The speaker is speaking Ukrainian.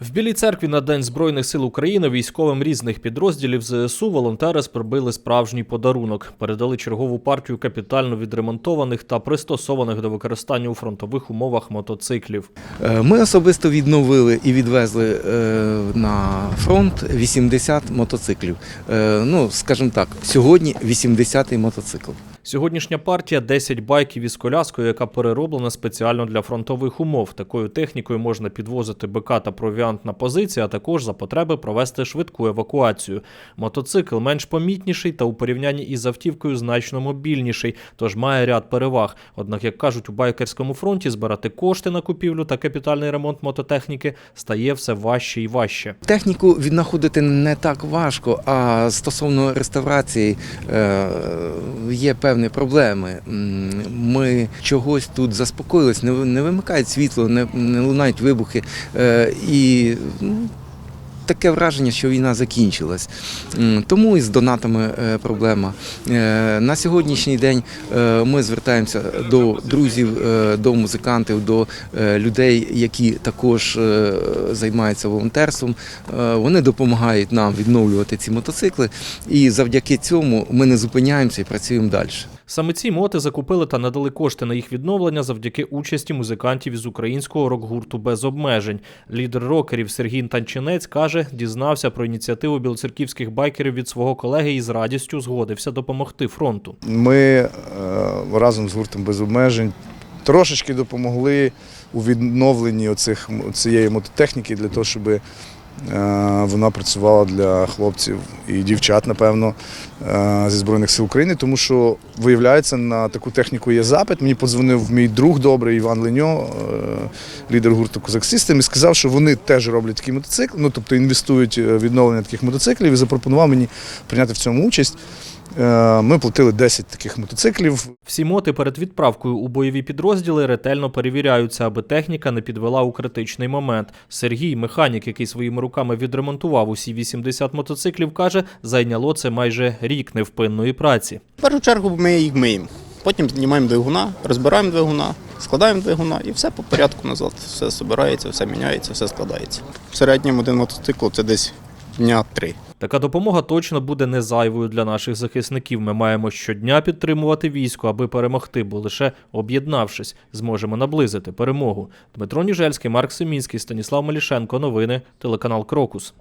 В Білій церкві на День Збройних сил України військовим різних підрозділів ЗСУ волонтери спробили справжній подарунок. Передали чергову партію капітально відремонтованих та пристосованих до використання у фронтових умовах мотоциклів. Е, Ми особисто відновили і відвезли е, на фронт 80 мотоциклів. Е, Ну, скажімо так, сьогодні 80-й мотоцикл. Сьогоднішня партія 10 байків із коляскою, яка перероблена спеціально для фронтових умов. Такою технікою можна підвозити БК та провіант на позиції, а також за потреби провести швидку евакуацію. Мотоцикл менш помітніший та у порівнянні із автівкою значно мобільніший, тож має ряд переваг. Однак, як кажуть у байкерському фронті, збирати кошти на купівлю та капітальний ремонт мототехніки стає все важче і важче. Техніку віднаходити не так важко, а стосовно реставрації е, є певні проблеми. Ми чогось тут заспокоїлись, не, ви- не вимикають світло, не, лунають вибухи. Е, І ну, таке враження, що війна закінчилась. Тому і з донатами е, проблема. Е, На сьогоднішній день е, ми звертаємося до друзів, до музикантів, до людей, які також займаються волонтерством. Вони допомагають нам відновлювати ці мотоцикли, і завдяки цьому ми не зупиняємося і працюємо далі. Саме ці моти закупили та надали кошти на їх відновлення завдяки участі музикантів із українського рок-гурту без обмежень. Лідер рокерів Сергій Танчинець каже, дізнався про ініціативу білоцерківських байкерів від свого колеги і з радістю згодився допомогти фронту. Ми е, разом з гуртом без обмежень трошечки допомогли у відновленні оцих, цієї мототехніки для того, щоб вона працювала для хлопців і дівчат, напевно, е, зі Збройних сил України, тому що, виявляється, на таку техніку є запит. Мені подзвонив мій друг добрий Іван Леньо, е, лідер гурту Козак Систем, і сказав, що вони теж роблять такі мотоцикли, ну тобто інвестують в відновлення таких мотоциклів і запропонував мені прийняти в цьому участь. Е, Ми платили 10 таких мотоциклів. Всі моти перед відправкою у бойові підрозділи ретельно перевіряються, аби техніка не підвела у критичний момент. Сергій, механік, який своїми руками відремонтував усі 80 мотоциклів, каже, зайняло це майже рік невпинної праці. В першу чергу ми їх миємо. Потім знімаємо двигуна, розбираємо двигуна, складаємо двигуна і все по порядку назад. Все збирається, все міняється, все складається. В середньому один мотоцикл це десь дня три. Така допомога точно буде не зайвою для наших захисників. Ми маємо щодня підтримувати військо, аби перемогти, бо лише об'єднавшись, зможемо наблизити перемогу. Дмитро Ніжельський, Марк Семінський, Станіслав Малішенко. Новини, телеканал Крокус.